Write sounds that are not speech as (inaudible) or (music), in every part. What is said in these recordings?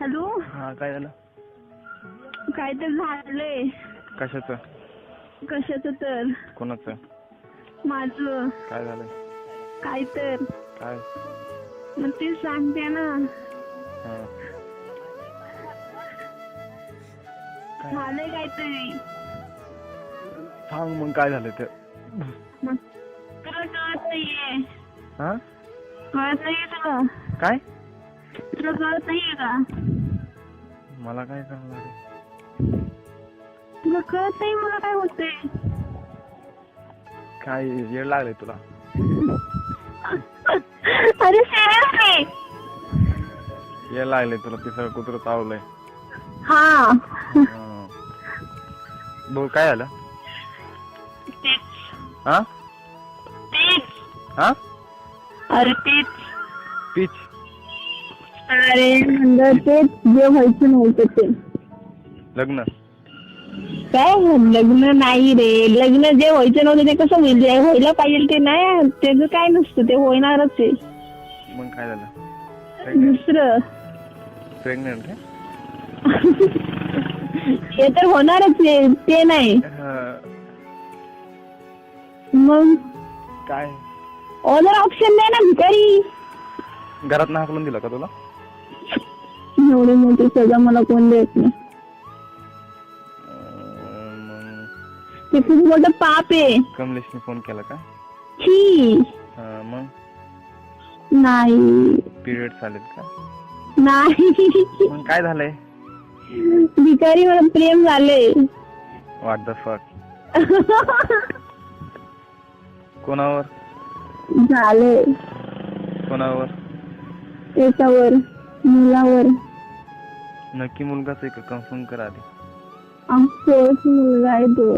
Hello? हा काय झालं? काय तर झालंय. कशाचं? कशाचं तर? कोणाचं? माझं. काय झालंय? काय तर? काय? मग ते सांगते ना. हा. काय? झालंय काय तरी सांग मग काय झालं ते. मग तुला कळत नाहीये. हा? कळत नाहीये तुला. काय? तुला कळत नाहीये का? मला काय करणार आहे? तुला कळत नाही मला काय होतंय? काय येड लागले तुला? अरे सिरियसली येड लागले तुला पिसळ कुत्र चावलंय. हा. हा. बोल काय झालं? तेच. हा? तेच. हा? अरे तेच. पीच. अरे म्हणलं तेच जे व्हायचं नव्हतं ते. लग्न. काय लग्न नाही रे. लग्न जे व्हायचं नव्हतं ते कसं होईल? जे व्हायला पाहिजे ते नाही त्याचं काय नसतं ते होणारच आहे. मग काय झालं? दुसरं. प्रेग्नेंट ते तर होणारच आहे ते नाही. हा. मग? काय? ऑदर ऑप्शन नाही ना भिकारी घरात हाकलून दिलं का तुला? एवढी मोठी सजा मला कोण देत नाही. अं, मग ते खूप मोठं पाप आहे. कमलेशने फोन केला का? छी. हा, मग? नाही. पिरियड चालेल का? नाही. मग काय झालंय? भिकारी मला प्रेम झाले. वाट द फक कोणावर? झाले. कोणावर? त्याच्यावर मुलावर. नक्की मुलगाच आहे का कन्फर्म करा आधी. अफकोर्स मुलगा आहे तो.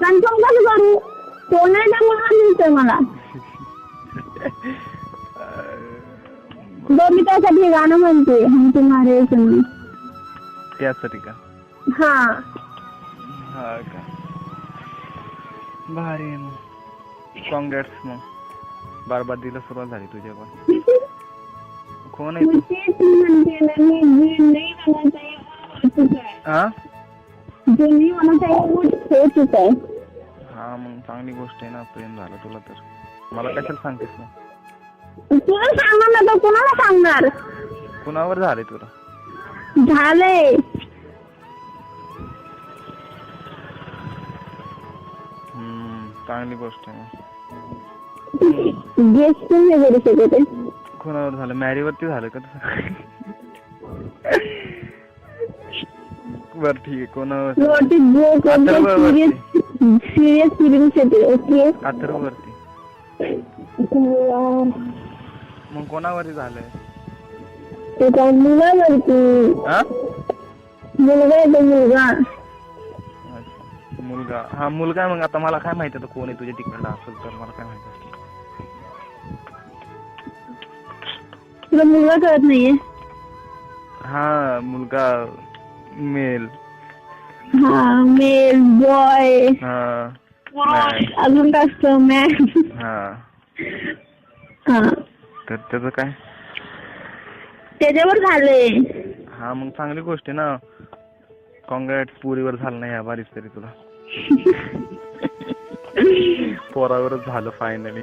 कन्फर्म कसं करू? कोणाचा मुलगा मिळतोय मला. बरं मी त्यासाठी गाणं म्हणते हम तुम्हारे संग त्यासाठी का? हा. हा का? भारी आहे मग. कॉंग्रॅट्स मग. बारबादीला सुरुवात झाली तुझ्या पण कोण आहे तू? तेच मी म्हणते ना मी जे नाही मला चाहिए वो हो चुका है हा जो नहीं होना चाहिए वो हो चुका है हा मग चांगली गोष्ट आहे ना प्रेम झालं तुला तर. मला कशाला सांगतेस ना तुला सांगणार ना तर कोणाला सांगणार? कुणावर झाले तुला? झालंय. हम्म चांगली गोष्ट आहे मग. गेस पण नाही करू शकत आहे कोणावर झालं. मॅरीवरती झालं का तुझं बर ठीक आहे कोणावर? अथर्ववरती. सिरियस फिलिंग्स येते ओके अथर्ववरती मग कोणावरती झालंय? त्याचा मुलावरती? हा मुलगा आहे तो मुलगा. अच्छा. मुलगा. हा मुलगा आहे मग. आता मला काय माहिती आता कोण आहे तुझ्या तिकडला असेल तर मला काय माहिती तुला मुलगा कळत नाहीये? हा मुलगा मेल. हा मेल बॉय. हा नाही. अजून काय असतं मॅन हा. हा. तर त्याचं काय? त्याच्यावर झालंय. हा मग चांगली गोष्ट आहे ना. कॉंग्रॅट पुरीवर झालं नाही या बारीच तरी तुला. (laughs) पोरावरच झालं फायनली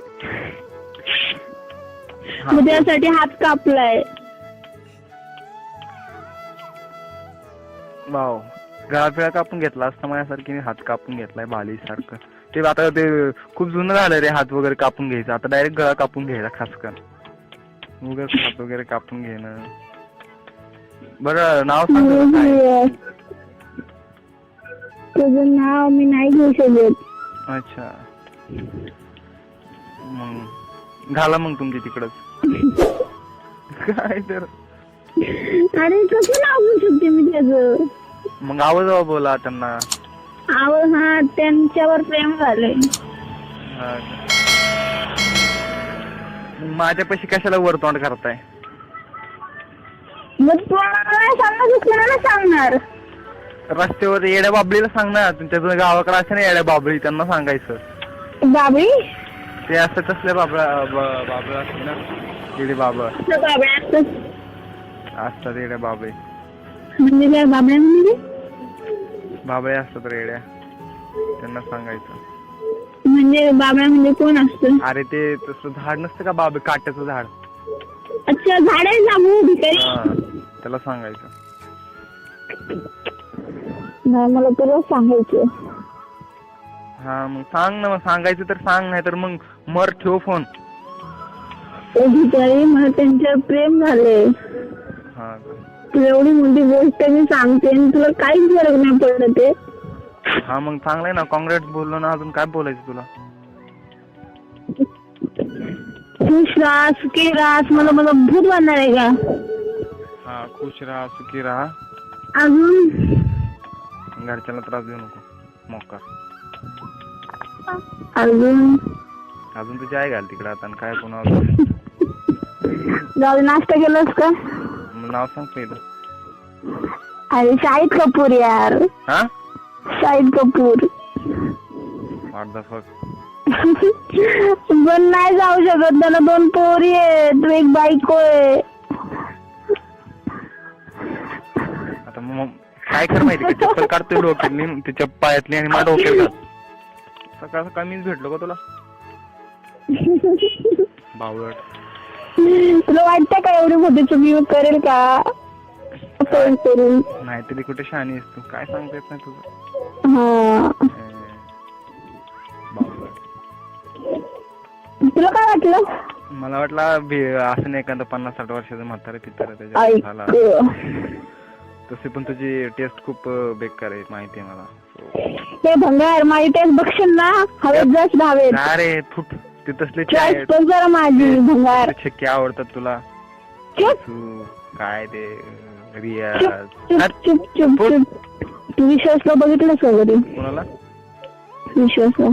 मग त्यासाठी हात कापलाय. वाव. गळा कापून घेतला असता माझ्यासारखी हात कापून घेतलाय बाली सारखं ते आता ते खूप जुनं झालं रे हात वगैरे कापून घ्यायचं. आता डायरेक्ट गळा कापून घ्यायचा खासकर उगाच हात वगैरे कापून घेणं. बरं नाव सांग तुझं काय? तुझं नाव मी नाही घेऊ शकत. अच्छा. मग घाला मग तुमची तिकडच. काय तर. अरे कसं नाव घेऊ शकते मी त्याचं? मग आवाज बोला त्यांना. आव हा त्यांच्यावर प्रेम झालंय. हा. का? मग माझ्यापाशी कशाला वरतोंड करताय? मग तू मला सांगणार कोणाला सांगणार? रस्त्यावर येड्या बाबळीला सांग ना तुमच्या गावाकडे असे ना येड्या बाबळी त्यांना सांगायचं. बाबळी? ते असं तसले बाबळा बाबळा असते ना येडी बाबळ. असं बाबळी असतं? असतात रेड्या बाबळे. म्हणजे काय म्हणजे? बाबळे असतात रेड्या. त्यांना सांगायचं. म्हणजे बाबड्या म्हणजे कोण असतं? अरे ते तसं झाड नसतं का बाबे काट्याचं झाड. अच्छा झाड आहे जांभू भिकारी. हा त्याला सांगायचं. नाही मला तुला सांगायचं. हा मग सांग ना मग सांगायचं तर सांग नाही तर मग मर ठेव फोन. मला त्यांच्यावर प्रेम झाले हा. का? तुला एवढी मोठी गोष्ट मी सांगते आणि तुला काहीच फरक नाही पडलं ते. हा मग चांगलंय ना काँग्रेस बोललो ना अजून काय बोलायचं तुला? खुश राहा सुखी राहा मला मला भूत बांधणार आहे का? हा खुश राहा सुखी राहा. अजून? घरच्यांना त्रास देऊ नको मोका अजून? अजून तुझी आई घाल तिकडे आता आणि काय कोणा अजून जाऊ दे, नाश्ता केलास का? नाव सांग पहिलं. अरे शाहिद कपूर यार. हा? शाहिद कपूर. वाट द फक पण नाही जाऊ शकत त्याला दोन पोरी आहेत एक बायको आहे. आता मग काय कर माहिती का? चप्पल काढतोय डोक्यातली तिच्या पायातली आणि माझ्या डोक्यात घाल. सकाळ सकाळ मीच भेटलो का तुला? (laughs) बावळट तुला वाटतं का एवढी मोठी चुकी करेल का? फोन करून. नाही तरी कुठे शहाणी आहेस तू. काय सांगता येत नाही तुझं? हा. तुला काय वाटलं? मला वाटलं असं नाही एखादं पन्नास साठ वर्षाचं म्हातारा पितारा त्याच्या झाला तसे पण तुझी टेस्ट खूप बेकार आहे माहिती आहे मला. So, भंगार माझी टेस्ट बघशील ना? हवेत जस्ट धावेत काय रे फुट ते तसले चॉईस जरा माझी भंगार. छक्के आवडतात तुला. चुप. तू काय ते चुप रियाज. चुप चुप चुप चुप तू विश्वासला बघितलंस का कधी? कोणाला? विश्वासला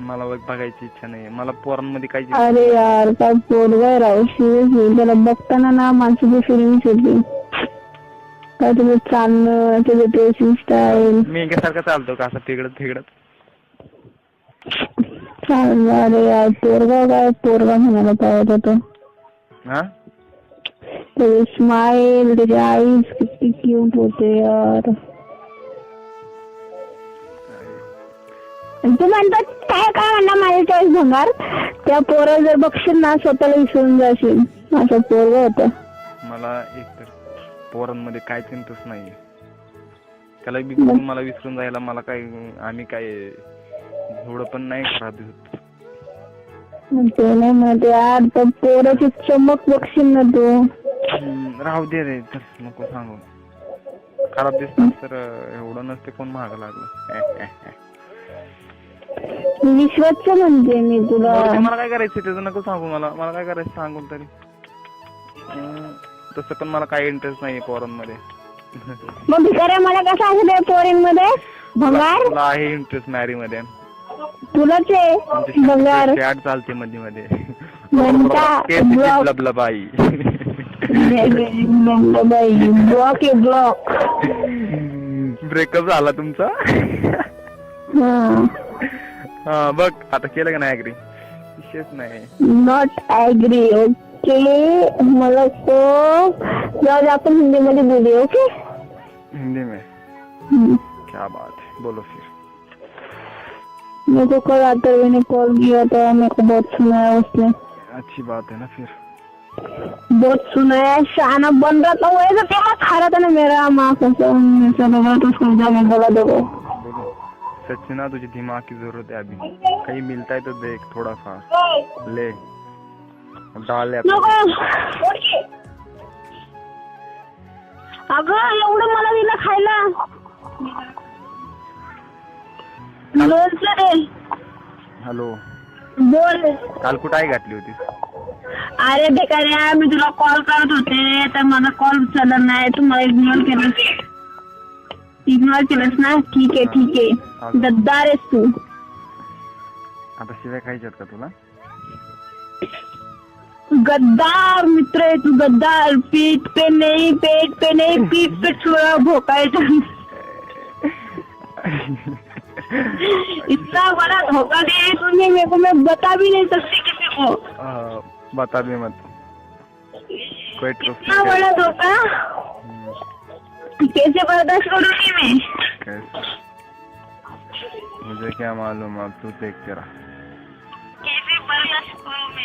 मला बघ- बघायची इच्छा नाही मला पोरांमध्ये काही अरे यार काय पोरगा राव सिरियसली त्याला बघताना ना माणसाची फिलिंग्स येते. काय तुझं चालणं तुझं ड्रेसिंग स्टाईल चालतो का असं तिकडत तिकडत यार पोरगा काय? पोरगा म्हणायला पाहिजे होतं हा? त्याची स्माईल त्याची आईज किती क्यूट होते यार. तू म्हणतात काय काय म्हणणार माझी चॉईस भंगार? त्या पोरा जर बघशील ना स्वतःला विसरून जाशील. असं पोरगा होतं. मला एक तर पोरांमध्ये काहीच इंटरेस्ट नाही. त्याला बी बघून मला विसरून जायला मला काय आम्ही काय एवढं पण नाही खराब दिसत. ते नाही म्हणत यार तर पोराची चमक बघशील ना तू. हम्म, राहू दे रे तर नको सांगू. खराब दिसतात तर अं, एवढं नसते कोण महाग लागलं. eh. विश्वासच म्हणते मी तुला. मला काय करायचं त्याचं नको सांगू मला. मला काय करायचं सांगून तरी. तसं पण मला काही इंटरेस्ट नाही पोरांमध्ये मग भिकाऱ्या मला कसं असं ते पोरींमध्ये भंगार? तुला आहे इंटरेस्ट मॅरी मध्ये. तुलाच आहे? भंगार. चॅट चालते मध्ये मध्ये म्हणता ब्लॉक लबलबाई. ब्लॉक आहे ब्लॉक ब्रेकअप झाला तुमचा? हा. हा बघ आता केलं का नाही अग्री विशेष नाही. नॉट ऍग्री ओके मला तो दे आपण हिंदीमध्ये बोलूया ओके हिंदी में. क्या बात है. बोलो फिर. मेरे को कल आते ने कॉल किया था मेरे को बहुत सुनाया उसने। अच्छी बात है ना फिर. बहुत सुनाया शाना बन रहा था वो ऐसा क्या खा रहा था ना मेरा माँ कसम ऐसा लगा तो उसको जाने बोला देखो बोलो. सच ना तुझे दिमाग की जरूरत है अभी। कहीं मिलता है तो देख थोड़ा सा। ले। डाल अगं एवढं मला दिलं खायला. हॅलो. बोल काल कुठं आई घातली होती अरे बेकाऱ्या मी तुला कॉल करत होते तर माझा कॉल उचलला नाही. तू मला इग्नोर केलंस. इग्नोर केलंस ना? ठीक आहे ठीक आहे. गद्दार आहेस तू. आता शिवाय खायच्यात का तुला? गद्दार मित्र आहे तू गद्दार. पीठ पे नहीं पेट पे नहीं पीठ पे छुरा भोकायचा इतना बड़ा धोखा दिया तुम्हें मेरे को मैं बता भी नहीं सकती किसी को बता दे मत क्विट इतना बड़ा धोखा कैसे बर्दाश्त करूंगी मैं. कैसे मुझे क्या मालूम अब तू देख तेरा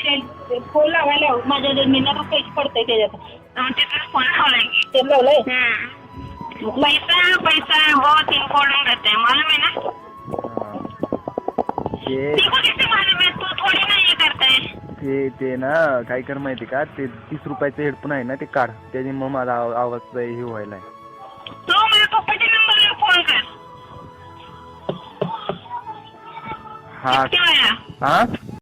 बर्दाश्त करू मैं फोन लावायला माझ्या जमिनीला पैसे पडतंय त्याच्यात. तिथे फोन लावलाय. ते लावलंय? पैसा पैसा बहुत इम्पोर्टेंट रहता है मालूम है ना? हा. ते देखो कैसे मालूम है तू थोड़ी ना ये करता है ते ते ना काय कर माहिती का? ते तीस रुपयाचे हेडफोन आहे ना ते काढ. त्याने मग माझा आव- आवाज हे व्हायलाय. तू माझ्या पप्पाच्या नंबरवर फोन कर. हा. किती वेळा? हा?